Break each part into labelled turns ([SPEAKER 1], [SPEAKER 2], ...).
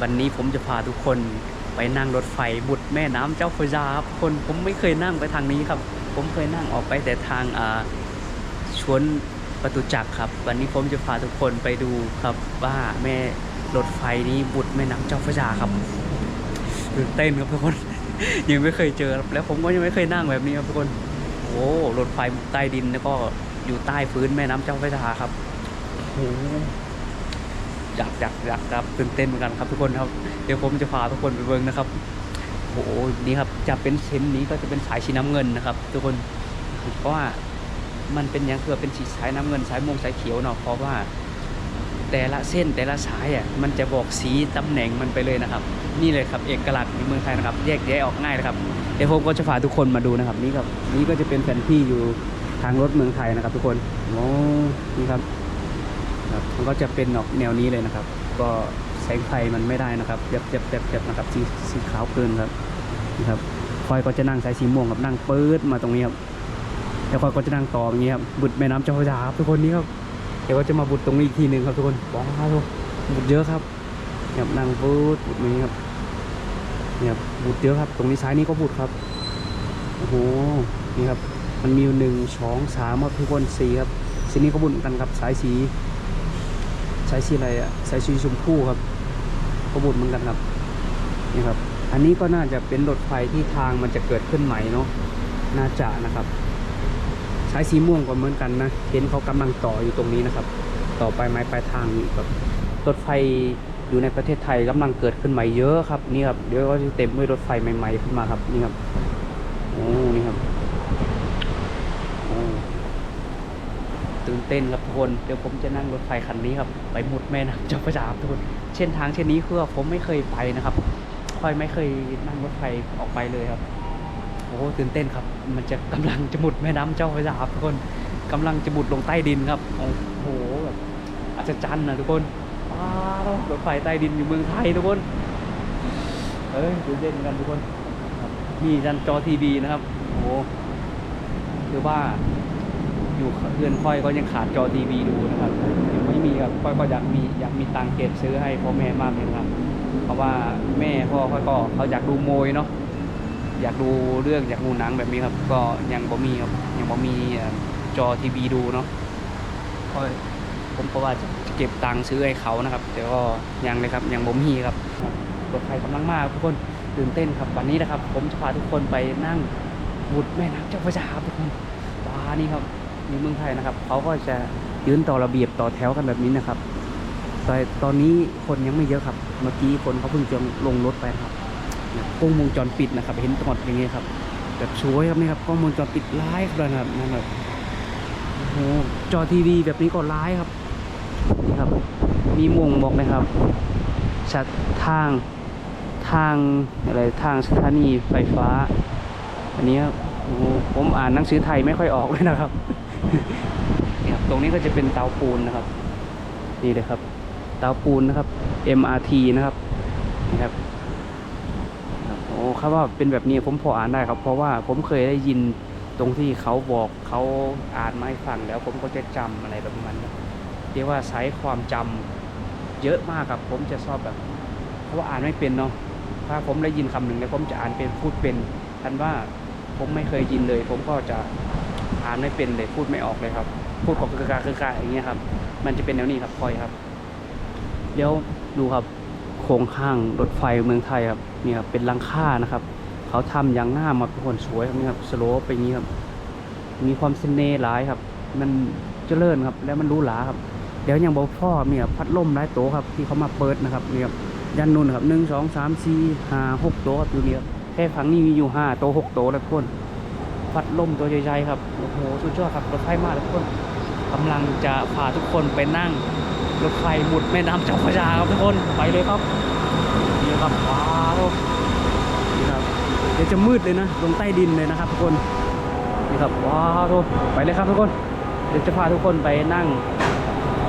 [SPEAKER 1] วันนี้ผมจะพาทุกคนไปนั่งรถไฟบุตรแม่น้ำเจ้าพระยาครับคนผมไม่เคยนั่งไปทางนี้ครับ ผมเคยนั่งออกไปแต่ทางอ่าชวนประตูจักรครับ วันนี้ผมจะพาทุกคนไปดูครับว่าแม่รถไฟนี้บุตรแม่น้ำเจ้าพระยาครับตื่นเต้นครับทุกคนยังไม่เคยเจอครับแล้วผมก็ยังไม่เคยนั่งแบบนี้ครับทุกคนโอ้รถไฟใต้ดินแล้วก็อยู่ใต้พื้นแม่น้ำเจ้าพระยาครับโอ้ อยากอยากอยากครับตื่นเต้นเหมือนกันครับทุกคนครับ เดี๋ยวผมจะพาทุกคนไปเบิ่งนะครับโอ้โหนี่ครับจะเป็นเส้นนี้ก็จะเป็นสายสีน้ำเงินนะครับ ทุกคนเพราะว่ามันเป็นอย่างคือเป็นสีสายน้ำเงินสายม่วงสายเขียวเนาะเพราะว่าแต่ละเส้นแต่ละสายอะมันจะบอกสีตำแหน่งมันไปเลยนะครับ นี่เลยครับเอกลักษณ์ในเมืองไทยนะครับ แยกแยะออกง่ายนะครับเดี๋ยวผมก็จะพาทุกคนมาดูนะครับ นี่ครับนี่ก็จะเป็นแผนที่อยู่ทางรถเมืองไทยนะครับ ทุกคนโอ้นี่ครับ ครับมันก็จะเป็นออกแนวนี้เลยนะครับ ก็แสงไฟมันไม่ได้นะครับเจ็บเจ็บเจ็บเจ็บนะครับสีสีขาวเกินครับนี่ครับคอยก็จะนั่งสายสีม่วงครับนั่งปื๊ดมาตรงนี้ครับแล้วคอยก็จะนั่งต่ออย่างนี้ครับบุดแม่น้ำเจ้าพระยาครับทุกคนนี่ครับเดี๋ยวก็จะมาบุดตรงนี้อีกทีหนึ่งครับทุกคนว้าวบุดเยอะครับเนี่ยนั่งปื๊ดบุดนี้ครับเนี่ยบุดเยอะครับ ตรงนี้ซ้ายนี้ก็บุดครับโอ้โหนี่ครับ มันมีอยู่หนึ่งสองสามครับทุกคนสี่ครับสีนี้ก็บุดเหมือนกันครับสายสี สายสีอะไรอะสายสีชมพูครับก็บุดเหมือนกันครับนี่ครับ อันนี้ก็น่าจะเป็นรถไฟที่ทางมันจะเกิดขึ้นใหม่เนาะน่าจะนะครับ สายสีม่วงก็เหมือนกันนะเห็นเขากำลังต่ออยู่ตรงนี้นะครับ ต่อไปไม้ปลายทางนี่ครับรถไฟอยู่ในประเทศไทยกำลังเกิดขึ้นใหม่เยอะครับนี่ครับเดี๋ยวก็จะเต็มด้วยรถไฟใหม่ ๆ ขึ้นมาครับนี่ครับโอ้นี่ครับโอ้ ตื่นเต้นครับทุกคน เดี๋ยวผมจะนั่งรถไฟคันนี้ครับ ไปมุดแม่น้ำเจ้าพระยาครับทุกคนเช่นทางเช่นนี้คือผมไม่เคยไปนะครับ ค่อยไม่เคยนั่งรถไฟออกไปเลยครับ โอ้ตื่นเต้นครับ มันจะกำลังจะมุดแม่น้ำเจ้าพระยาครับทุกคนกำลังจะมุดลงใต้ดินครับ โอ้โหแบบอัศจรรย์นะทุกคนว้าวรถไฟใต้ดินอยู่เมืองไทยทุกคน เอ้ยดูเล่นกันทุกคนมีจันจอทีวีนะครับ โอ้โหคือว่า อยู่เพื่อนค่อยก็ยังขาดจอทีวีดูนะครับยังไม่มีครับค่อยก็อยากมีอยากมีตังเก็บซื้อให้พ่อแม่มากเลยนะครับ เพราะว่าแม่พ่อค่อยก็เขาอยากดูโมยเนาะอยากดูเรื่องอยากดูหนังแบบนี้ครับ ก็ยังบ่มีครับยังบ่มีจอทีวีดูเนาะค่อยผมก็ว่าจะเก็บตังค์ซื้อให้เขานะครับแต่ก็ยังเลยครับยังบ่มีครับรถไฟกำลังมาครับทุกคนตื่นเต้นครับวันนี้นะครับ ผมจะพาทุกคนไปนั่งบุดแม่น้ำเจ้าพระยาครับทุกคนว้านี่ครับ ในเมืองไทยนะครับเขาก็จะยืนต่อระเบียบต่อแถวกันแบบนี้นะครับแต่ตอนนี้คนยังไม่เยอะครับ เมื่อกี้คนเขาเพิ่งจะลงรถไปครับกล้องวงจรปิดนะครับ เห็นตอดอย่างเงี้ยครับแบบสวยครับนี่ครับกล้องวงจรปิดไลฟ์เลยนะครับนั่นแบบโอ้โหจอทีวีแบบนี้ก็ไลฟ์ครับนี่ครับ มีมงบอกนะครับชัดทางทางอะไรทางสถานีไฟฟ้า อันนี้ผมอ่านหนังสือไทยไม่ค่อยออกเลยนะครับ นี่ครับตรงนี้ก็จะเป็นเตาปูนนะครับ นี่เลยครับ เตาปูนนะครับ MRT นะครับนี่ครับโอ้ครับว่าเป็นแบบนี้ผมพออ่านได้ครับ เพราะว่าผมเคยได้ยินตรงที่เขาบอกเขาอ่านมาให้ฟังแล้วผมก็จะจำอะไรแบบนั้นเรียกว่าใช้ความจำเยอะมากครับ ผมจะชอบแบบเพราะว่าอ่านไม่เป็นเนาะถ้าผมได้ยินคำหนึ่งแล้วผมจะอ่านเป็นพูดเป็นทันว่าผมไม่เคยยินเลย ผมก็จะ อ่านไม่เป็นเลยพูดไม่ออกเลยครับ พูดของคือกาคือกาอย่างเงี้ยครับ มันจะเป็นแนวนี้ครับคอยครับเดี๋ยวดูครับโครงข้างรถไฟเมืองไทยครับนี่ครับเป็นลังคานะครับเขาทำอย่างง่ามาเป็นคนสวยครับนี่ครับสโลปไปงนี้ครับ มีความเสน่ห์หลายครับ มันเจริญครับ แล้วมันรู้หลาครับเดี๋ยวยังบอกพ่อมีครับพัดลมหลายโต๊ะครับที่เขามาเปิดนะครับนี่ครับยันนุ่นครับหนึ่งสองสามสี่ห้าหกโต๊ะครับอยู่นี่ครับแค่ฝั่งนี้มีอยู่ห้าโต๊ะหกโต๊ะแล้วทุกคน พัดลมตัวใหญ่ๆครับ โอ้โห สุดยอดครับ รถไฟมากทุกคนกำลังจะพาทุกคนไปนั่ง รถไฟหมุดแม่น้ำเจ้าพระยาครับทุกคน ไปเลยครับ นี่ครับ ว้าวนี่ครับ เดี๋ยวจะมืดเลยนะ ลงใต้ดินเลยนะครับทุกคน นี่ครับ ว้าวไปเลยครับทุกคน เดี๋ยวจะพาทุกคนไปนั่ง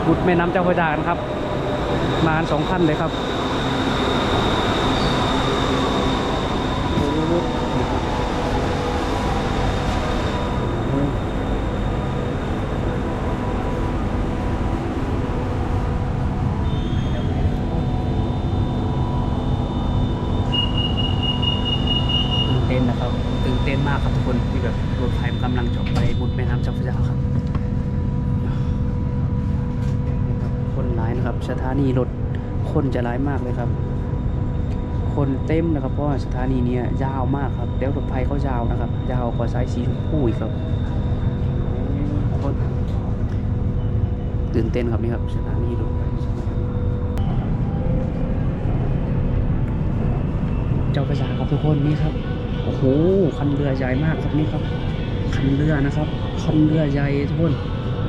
[SPEAKER 1] บุดแม่น้ำเจ้าพระยากันครับ มาสองขั้นเลยครับ ทุกคนที่แบบรถไฟมันกำลังจะไปบุดแม่น้ำเจ้าพระยาครับนี่ครับ ค นะครับ สถานีรถคนจะร้ายมากเลยครับ คนเต็มนะครับ เพราะสถานีเนี้ยยาวมากครับแล้วรถไฟเขายาวนะครับ ยาวกว่าสายสีชมพูอีกครับคนตื่นเต้นครับนี่ครับสถานีรถไฟเจ้าพระยาครับทุกคนนี่ครับโอ้โหคันเรือใหญ่มากครับนี่ครับคันเรือนะครับคันเรือใหญ่ทุกคน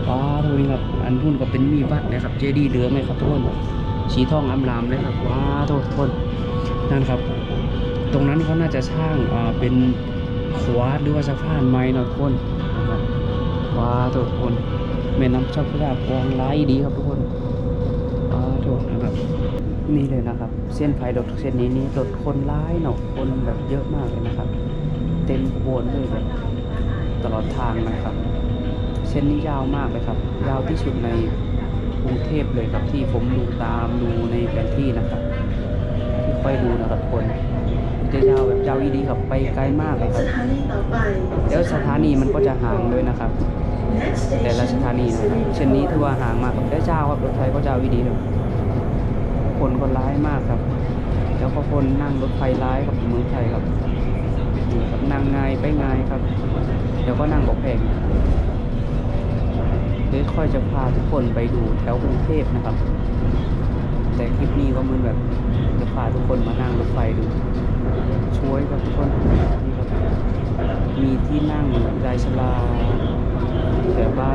[SPEAKER 1] ว้าวทุกคนครับ อันทุนก็เป็นมีวัดนะครับ เจดีย์เรือไหมครับทุกคนสีทองอำลามเลยครับว้าทุกคนนั่นครับ ตรงนั้นเขาน่าจะสร้างอ่าเป็นขวาหรือว่าสะพานไม้เนาะทุกคนนะครับว้าทุกคนแม่น้ำเจ้าพระยากวางไล่ดีครับทุกคนว้าทุกนะครับนี่เลยนะครับ เส้นไฟรถเส้นนี้นี่รถคนร้ายเนาะคนแบบเยอะมากเลยนะครับ เต็มขบนเลยแบบตลอดทางนะครับ ส้นนี้ยาวมากเลยครับ ยาวที่สุดในกรุงเทพเลยครับที่ผมดูตามดูในแผนที่นะครับ ที่ค่อยดูนะครับคนจะยาวแบบยาวอีดีครับไปไกลมากเลยครับแล้วสถานีมันก็จะห่างด้วยนะครับ แต่ละสถานีนะครับเช่นนี้ถือว่าห่างมากครับแล้วเจ้าครับรถไฟก็เจ้าอีดีครับคนก็ร้ายมากครับ แล้วก็คนนั่งรถไฟร้ายกับเมืองไทยครับนี่ครับนั่งง่ายไปง่ายครับ เดี๋ยวก็นั่งบอกแพง ดี๋ยวค่อยจะพาทุกคนไปดูแถวกรุงเทพนะครับ แต่คลิปนี้ก็เหมือนแบบจะพาทุกคนมานั่งรถไฟดู ช่วยครับทุกคนนี่ครับมีที่นั่งรายชลาแต่ว่า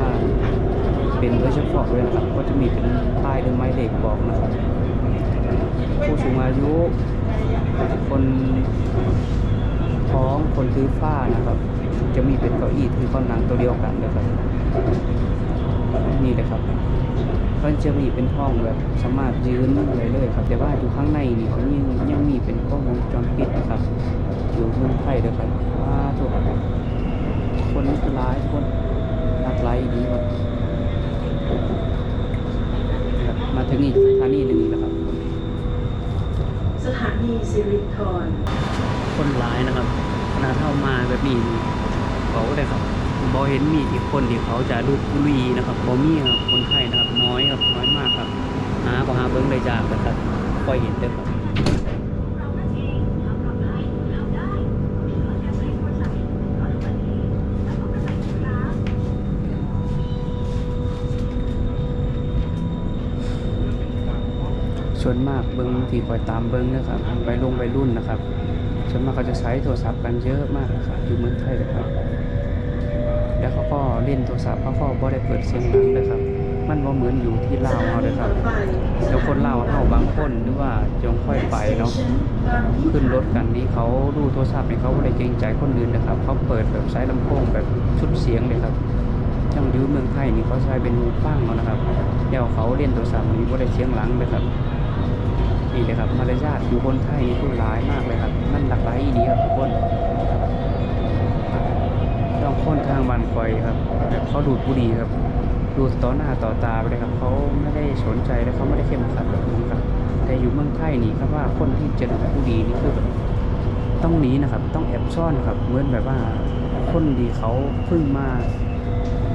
[SPEAKER 1] เป็นโดยเฉพาะเลยนะครับ ก็จะมีเป็นป้ายหรือไม้เหล็กบอกนะครับผู้สูงอายุ คนท้องคนถือฝ้านะครับ จะมีเป็นเก้าอี้ถือข้อนังตัวเดียวกันนะครับ นี่เลยครับก็จะมีเป็นห้องแบบสามารถยืนเลยเลยครับ แต่ว่าอยู่ข้างในนี่เขายังยังมีเป็นกล้องวงจรปิดนะครับ อยู่เมืองไทยด้วยครับว้าถูกคนร้ายคนรักไร้ดีครับครับมาถึงอีกสถานีหนึ่งแล้วครับ
[SPEAKER 2] สถานีสิริธร
[SPEAKER 1] คนร้ายนะครับขณะเข้ามาแบบนี้นี่เขาได้ครับ บอเห็นมีอีกคนที่เขาจะดูดบุหรีนะครับบอมีครับคนไทยนะครับน้อยครับน้อยมากครับ หาก็หาเบิ้งได้จากนะครับค่อยเห็นเด้อครับส่วนมากเบิ้งที่คอยตามเบิ้งนะครับไปลงไปรุ่นนะครับส่วนมากเขาจะใช้โทรศัพท์กันเยอะมากนะครับอยู่เมืองไทยนะครับ แล้วเขาก็เล่นโทรศัพท์เขาก็บ่ได้เปิดเสียงดังเลยครับ มันบ่เหมือนอยู่ที่ลาวเราเลยครับแล้วคนลาวเฮาบางคนหรือว่าจงค่อยไปเนาะขึ้นรถกันนี่เขาดูโทรศัพท์เนี่ยเขาบ่ได้เกรงใจคนอื่นนะครับเขาเปิดแบบใช้ลำโพงแบบชุดเสียงเลยครับจังยูเมืองไทยนี่เขาใช้เป็นหูฟังเอานะครับแล้วเขาเล่นโทรศัพท์นี่บ่ได้เสียงหลังเลยครับนี่เลยครับมารยาทอยู่คนไทยนี่ผู้ร้ายมากเลยครับนั่นหลากหลายอีดีครับทุกคน ต้องคนทางบ้านคอยครับแบบเขาดูดบุหรี่ครับดูดต่อหน้าต่อตาไปเลยครับเขาไม่ได้สนใจและเขาไม่ได้เข้มขัดแบบนี้ครับแต่อยู่เมืองไทยนี่ครับว่าคนที่จะดูดบุหรี่นี่คือแบบต้องหนีนะครับ ต้องแอบซ่อนครับเหมือนแบบว่าคนดีเขาเพิ่งมา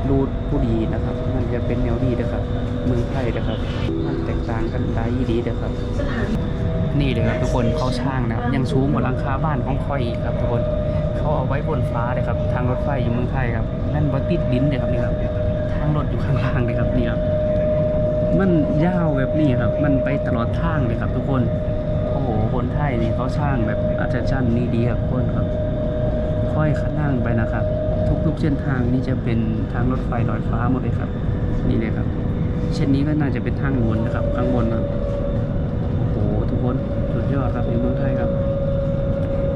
[SPEAKER 1] ดูดบุหรี่นะครับ มันจะเป็นแนวดีนะครับ เมืองไทยนะครับ มันแตกต่างกันหลายดีนะครับ
[SPEAKER 2] นี
[SPEAKER 1] นี่เลยครับทุกคนเขาช่างนะครับ ยังสูงกว่าหลังคาบ้านของคอยอีกครับทุกคน เขาเอาไว้บนฟ้าเลยครับ ทางรถไฟอยู่เมืองไทยครับนั่นบติดดินเลยครับนี่ครับ ทางรถอยู่ข้างล่างเลยครับนี่ครับมันยาวแบบนี้ครับ มันไปตลอดทางเลยครับ ทุกคนโอ้โหคนไทยนี่เขาสร้างแบบอัศจรรย์นี่ดีครับทุกคนครับ ค่อยข้างล่งไปนะครับ ทุกๆเส้นทางนี่จะเป็นทางรถไฟลอยฟ้าหมดเลยครับ นี่เลยครับ เช่นนี้ก็น่าจะเป็นทางบนนะครับ ข้างบนครับโอ้โหทุกคนสุดยอดครับในเมืองไทยครับ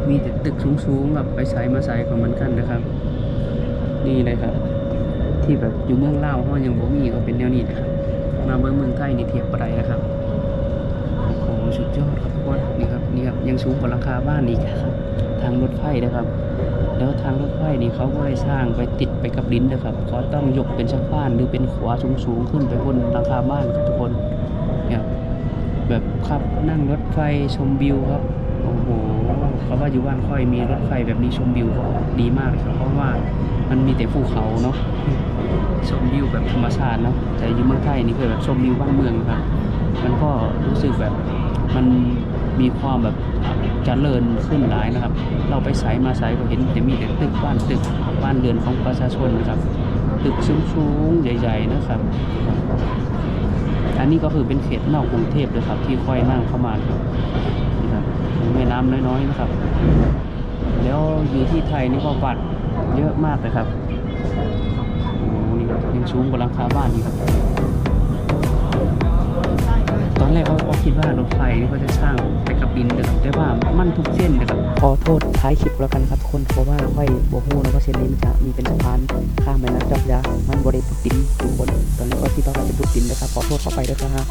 [SPEAKER 1] มีแต่ตึกสูงๆแบบไปใส่มาใส่ก็เหมือนกันนะครับ นี่เลยครับ ที่แบบอยู่เมืองเล่าวเขายังบ่มีก็เป็นแนวนี้นะครับมาเมืองเมืองไทยนี่เทียบอะไรนะครับโอ้โหสุดยอดครับทุกคนนี่ครับนี่ครับยังสูงกว่าหลังคาบ้านอีกครับทางรถไฟนะครับ แล้วทางรถไฟนี่เขาก็ได้สร้างไปติดไปกับดินนะครับเขาต้องยกเป็นสะพานหรือเป็นขวาสูงๆขึ้นไปบนหลังคาบ้านครับทุกคนเนี่ยแบบขับนั่งรถไฟชมวิวครับ โอ้โหเขาว่าอยู่บ้านค่อยมีรถไฟแบบนี้ชมวิวก็ดีมากเลยครับเพราะว่ามันมีแต่ภูเขาเนาะชมวิวแบบธรรมชาติเนาะแต่อยู่เมืองไทยนี่คือแบบชมวิวบ้านเมืองครับ มันก็รู้สึกแบบมันมีความแบบจเจริญขึ้นหลายนะครับ เราไปใสมาใสก็เห็นแต่มีแต่ตึกบ้านตึกบ้านเรือนของประชาชนนะครับตึกสูงๆใหญ่ ๆ นะครับ อันนี้ก็คือเป็นเขตนอกกรุงเทพเลยครับ ที่ค่อยนั่งเข้ามาครับ แม่น้ำน้อยๆนะครับ แล้วอยู่ที่ไทยนี่ก็วัดเยอะมากเลยครับโอ้นี่ยังสูงกว่าหลังคาบ้านนี่ครับ ตอนแรกเขาคิดว่ารถไฟนี่เขาจะสร้างไปกับดินนะครับแต่ว่ามันทุกเส้นนะครับขอโทษท้ายคลิปแล้วกันครับคนเพราะว่าค่อยโบฮูนะว่าเส้นนี้มันจะมีเป็นสะพานข้ามแม่น้ำเจ้าพระยามันบริบุดินทุกคนตอนแรกก็คิดว่ามันจะบุดินนะครับขอโทษเข้าไปด้วยครับ